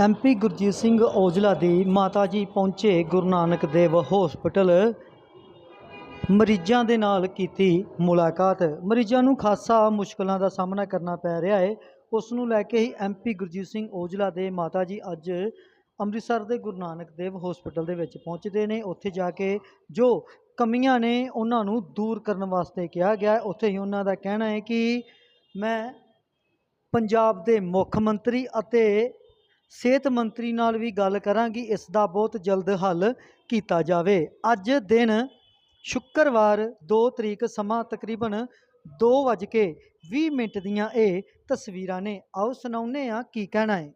MP Gurjeet Singh Aujla ਦੀ ਮਾਤਾ ਜੀ ਪਹੁੰਚੇ ਗੁਰੂ ਨਾਨਕ ਦੇਵ ਹਸਪੀਟਲ। ਮਰੀਜ਼ਾਂ ਦੇ ਨਾਲ ਕੀਤੀ ਮੁਲਾਕਾਤ। ਮਰੀਜ਼ਾਂ ਨੂੰ ਖਾਸਾ ਮੁਸ਼ਕਲਾਂ ਦਾ ਸਾਹਮਣਾ ਕਰਨਾ ਪੈ ਰਿਹਾ ਹੈ। ਉਸ ਨੂੰ ਲੈ ਕੇ ਹੀ ਐਮਪੀ ਗੁਰਜੀਤ ਸਿੰਘ ਔਜਲਾ ਦੇ ਮਾਤਾ ਜੀ ਅੱਜ ਅੰਮ੍ਰਿਤਸਰ ਦੇ ਗੁਰੂ ਨਾਨਕ ਦੇਵ ਹਸਪੀਟਲ ਦੇ ਵਿੱਚ ਪਹੁੰਚਦੇ ਨੇ। ਉੱਥੇ ਜਾ ਕੇ ਜੋ ਕਮੀਆਂ ਨੇ ਉਹਨਾਂ ਨੂੰ ਦੂਰ ਕਰਨ ਵਾਸਤੇ ਕਿਹਾ ਗਿਆ ਉੱਥੇ ਹੀ ਉਹਨਾਂ ਦਾ ਕਹਿਣਾ ਹੈ ਕਿ ਮੈਂ ਪੰਜਾਬ ਦੇ ਮੁੱਖ ਮੰਤਰੀ ਅਤੇ ਸਿਹਤ ਮੰਤਰੀ ਨਾਲ ਵੀ ਗੱਲ ਕਰਾਂਗੀ, ਇਸ ਦਾ ਬਹੁਤ ਜਲਦ ਹੱਲ ਕੀਤਾ ਜਾਵੇ। ਅੱਜ ਦਿਨ ਸ਼ੁੱਕਰਵਾਰ 2 ਤਰੀਕ ਸਮਾਂ ਤਕਰੀਬਨ 2:20 ਮਿੰਟ ਦੀਆਂ ਇਹ ਤਸਵੀਰਾਂ ਨੇ। ਆਓ ਸੁਣਾਉਂਦੇ ਆ ਕੀ ਕਹਿਣਾ ਹੈ।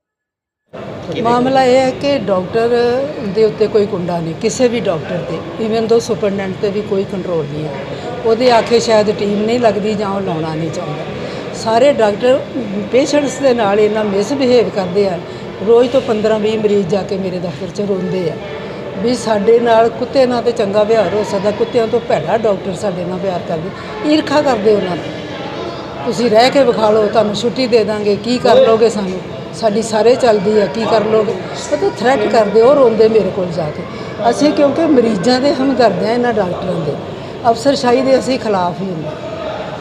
ਮਾਮਲਾ ਇਹ ਹੈ ਕਿ ਡਾਕਟਰ ਦੇ ਉੱਤੇ ਕੋਈ ਕੁੰਡਾ ਨਹੀਂ, ਕਿਸੇ ਵੀ ਡਾਕਟਰ ਤੇ। ਇਵਨ ਦੋ ਸੁਪਰਡੈਂਟ ਤੇ ਵੀ ਕੋਈ ਕੰਟਰੋਲ ਨਹੀਂ ਹੈ। ਉਹਦੇ ਆਖੇ ਸ਼ਾਇਦ ਟੀਮ ਨਹੀਂ ਲੱਗਦੀ ਜਾਂ ਉਹ ਲਾਉਣਾ ਨਹੀਂ ਚਾਹੁੰਦਾ। ਸਾਰੇ ਡਾਕਟਰ ਪੇਸ਼ੈਂਟਸ ਦੇ ਨਾਲ ਇਹਨਾਂ ਮਿਸਬਿਹੇਵ ਕਰਦੇ ਆ ਰੋਜ਼ ਤੋਂ 15-20 ਮਰੀਜ਼ ਜਾ ਕੇ ਮੇਰੇ ਦਫ਼ਤਰ 'ਚ ਰੋਂਦੇ ਆ। ਵੀ ਸਾਡੇ ਨਾਲ ਕੁੱਤੇ ਨਾਲ ਤੇ ਚੰਗਾ ਵਿਹਾਰ ਹੋ ਸਕਦਾ, ਕੁੱਤਿਆਂ ਤੋਂ ਭੈੜਾ ਡਾਕਟਰ ਸਾਡੇ ਨਾਲ ਪਿਆਰ ਕਰਦੇ, ਈਰਖਾ ਕਰਦੇ ਉਹਨਾਂ ਦੀ ਤੁਸੀਂ ਰਹਿ ਕੇ ਵਿਖਾ ਲਓ, ਤੁਹਾਨੂੰ ਛੁੱਟੀ ਦੇ ਦਾਂਗੇ, ਕੀ ਕਰ ਲੋਗੇ ਸਾਨੂੰ? ਸਾਡੀ ਸਾਰੇ ਚੱਲਦੀ ਆ, ਕੀ ਕਰ ਲੋਗੇ? ਉਹ ਤਾਂ ਥ੍ਰੈਟ ਕਰਦੇ, ਉਹ ਰੋਂਦੇ ਮੇਰੇ ਕੋਲ ਜਾ ਕੇ। ਅਸੀਂ ਕਿਉਂਕਿ ਮਰੀਜ਼ਾਂ ਦੇ ਹਮਦਰਦ ਆ ਇਹਨਾਂ ਡਾਕਟਰਾਂ ਦੇ। ਅਫਸਰਸ਼ਾਹੀ ਦੇ ਅਸੀਂ ਖਿਲਾਫ ਹੀ ਹੁੰਦੇ।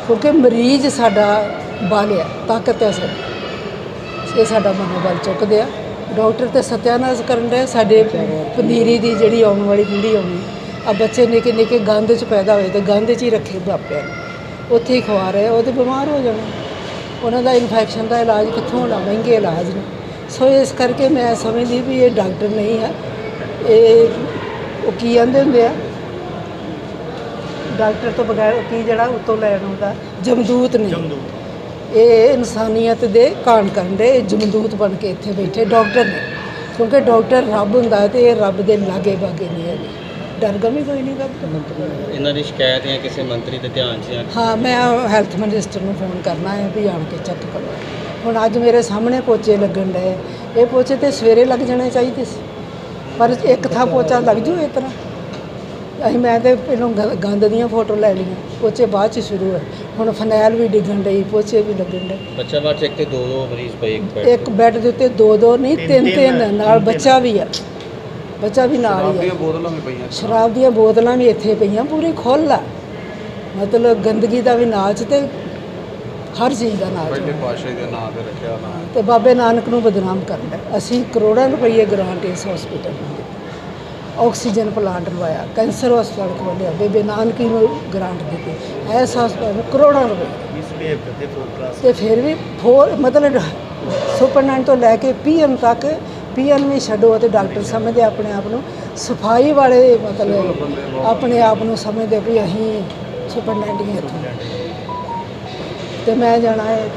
ਕਿਉਂਕਿ ਮਰੀਜ਼ ਸਾਡਾ ਬਲ ਆ, ਤਾਕਤ ਹੈ ਸਾਡੀ। ਇਹ ਸਾਡਾ ਮਨੋਬਲ ਚੁੱਕਦੇ ਆ। ਡਾਕਟਰ ਤੇ ਸਤਿਆਨਾਸ਼ ਕਰਨ ਦੇ ਸਾਡੇ ਪਨੀਰੀ ਦੀ ਜਿਹੜੀ ਆਉਣ ਵਾਲੀ ਪੀੜ੍ਹੀ ਆਉਣੀ, ਆ ਬੱਚੇ ਨਿੱਕੇ ਨਿੱਕੇ ਗੰਦ 'ਚ ਪੈਦਾ ਹੋਏ ਤੇ ਗੰਦ 'ਚ ਹੀ ਰੱਖੇ ਬਾਪਿਆਂ ਨੂੰ। ਉੱਥੇ ਹੀ ਖਵਾ ਰਹੇ ਉਹ ਤੇ ਬਿਮਾਰ ਹੋ ਜਾਣਾ। ਉਹਨਾਂ ਦਾ ਇਨਫੈਕਸ਼ਨ ਦਾ ਇਲਾਜ ਕਿੱਥੋਂ ਹੋਣਾ? ਮਹਿੰਗੇ ਇਲਾਜ ਨੇ। ਸੋ ਇਸ ਕਰਕੇ ਮੈਂ ਸਮਝਦੀ ਵੀ ਇਹ ਡਾਕਟਰ ਨਹੀਂ ਹੈ। ਇਹ ਉਹ ਕੀ ਕਹਿੰਦੇ ਹੁੰਦੇ ਆ? ਡਾਕਟਰ ਤੋਂ ਬਗੈਰ ਕੀ ਜਿਹੜਾ ਉਤੋਂ ਲੈਣ ਹੁੰਦਾ ਜਮਦੂਤ ਨੇ ਇਹ ਇਨਸਾਨੀਅਤ ਦੇ ਕਾਣ ਕਰਨ ਦੇ ਜਮਦੂਤ ਬਣ ਕੇ ਇੱਥੇ ਬੈਠੇ ਡਾਕਟਰ ਨੇ। ਕਿਉਂਕਿ ਡਾਕਟਰ ਰੱਬ ਹੁੰਦਾ ਹੈ ਤੇ ਇਹ ਰੱਬ ਦੇ ਲਾਗੇ ਬਾਗੇ ਨਹੀਂ ਹੈਗੇ। ਡਰ ਗਮੀ ਕੋਈ ਨਹੀਂ ਡਾਕਟਰ ਇਹਨਾਂ ਦੀ ਸ਼ਿਕਾਇਤ ਜਾਂ ਕਿਸੇ ਮੰਤਰੀ ਦੇ ਧਿਆਨ 'ਚ ਹਾਂ ਮੈਂ ਹੈਲਥ ਮਿਨਿਸਟਰ ਨੂੰ ਫੋਨ ਕਰਨਾ ਹੈ ਵੀ ਆਣ ਕੇ ਚੈੱਕ ਕਰੋ। ਹੁਣ ਅੱਜ ਮੇਰੇ ਸਾਹਮਣੇ ਪੋਚੇ ਲੱਗਣ ਡਏ। ਇਹ ਪੋਚੇ ਤੇ ਸਵੇਰੇ ਲੱਗ ਜਾਣੇ ਚਾਹੀਦੇ ਸੀ। ਪਰ ਇੱਕ ਥਾਂ ਪੋਚਾ ਲੱਗ ਜੂ ਇਸ ਤਰ੍ਹਾਂ। ਅਸੀਂ ਮੈਂ ਤੇ ਪਹਿਲਾਂ ਗੰਦ ਦੀਆਂ ਫੋਟੋ ਲੈ ਲਈਆਂ। ਪੋਚੇ ਬਾਅਦ ਚ ਸ਼ੁਰੂ ਹੈ ਹੁਣ ਫਨੈਲ ਵੀ ਡਿੱਗਣ ਡਈ ਪੋਚੇ ਵੀ ਲੱਗਣ ਡਏ। ਬੱਚਾ ਬਾਅਦ 'ਚ ਇੱਕ ਤੇ ਦੋ ਦੋ ਮਰੀਜ਼ ਪਏ ਇੱਕ ਬੈੱਡ ਇੱਕ ਬੈੱਡ ਦੇ ਉੱਤੇ ਦੋ ਦੋ ਨਹੀਂ ਤਿੰਨ ਤਿੰਨ ਨਾਲ ਬੱਚਾ ਵੀ ਆ ਬੱਚਾ ਵੀ ਨਾਲ ਹੀ ਆ ਬੋਤਲਾਂ ਵੀ ਪਈਆਂ। ਸ਼ਰਾਬ ਦੀਆਂ ਬੋਤਲਾਂ ਵੀ ਇੱਥੇ ਪਈਆਂ ਪੂਰੀ ਖੁੱਲ੍ਹ ਆ। ਮਤਲਬ ਗੰਦਗੀ ਦਾ ਵੀ ਨਾਚ ਤੇ ਹਰ ਚੀਜ਼ ਦਾ ਨਾਚ ਪਹਿਲੇ ਪਾਸ਼ੇ ਦੇ ਨਾਂ ਤੇ ਰੱਖਿਆ ਨਾ ਤੇ ਬਾਬੇ ਨਾਨਕ ਨੂੰ ਬਦਨਾਮ ਕਰਦਾ ਅਸੀਂ ਕਰੋੜਾਂ ਰੁਪਏ ਗ੍ਰਾਂਟ ਇਸ ਹਸਪੀਟਲ ਨੂੰ। ਆਕਸੀਜਨ ਪਲਾਂਟ ਲਵਾਇਆ ਕੈਂਸਰ ਹਸਪਤਾਲ ਖੋਲ੍ਹਿਆ ਬੇਬੇ ਨਾਨਕੀ ਨੂੰ ਗ੍ਰਾਂਟ ਦਿੱਤੀ। ਐਸ ਹਸਪਤਾਲ ਨੂੰ ਕਰੋੜਾਂ ਰੁਪਏ। ਮਿਸਬੀਹੇਵ ਕਰਦੇ ਫੋਰ ਤੇ ਫਿਰ ਵੀ ਫੋਰ ਮਤਲਬ ਸੁਪਰਡੈਂਟ ਤੋਂ ਲੈ ਕੇ ਪੀਐਮ ਤੱਕ ਪੀਐਮ ਵੀ ਛੱਡੋ ਤੇ ਡਾਕਟਰ ਸਮਝਦੇ ਆਪਣੇ ਆਪ ਨੂੰ ਸਫ਼ਾਈ ਵਾਲੇ ਮਤਲਬ ਆਪਣੇ ਆਪ ਨੂੰ ਸਮਝਦੇ ਵੀ ਅਸੀਂ ਸੁਪਰਡੈਂਟ ਹੀ ਹਾਂ ਤੇ ਮੈਂ ਜਾਣਾ ਹੈ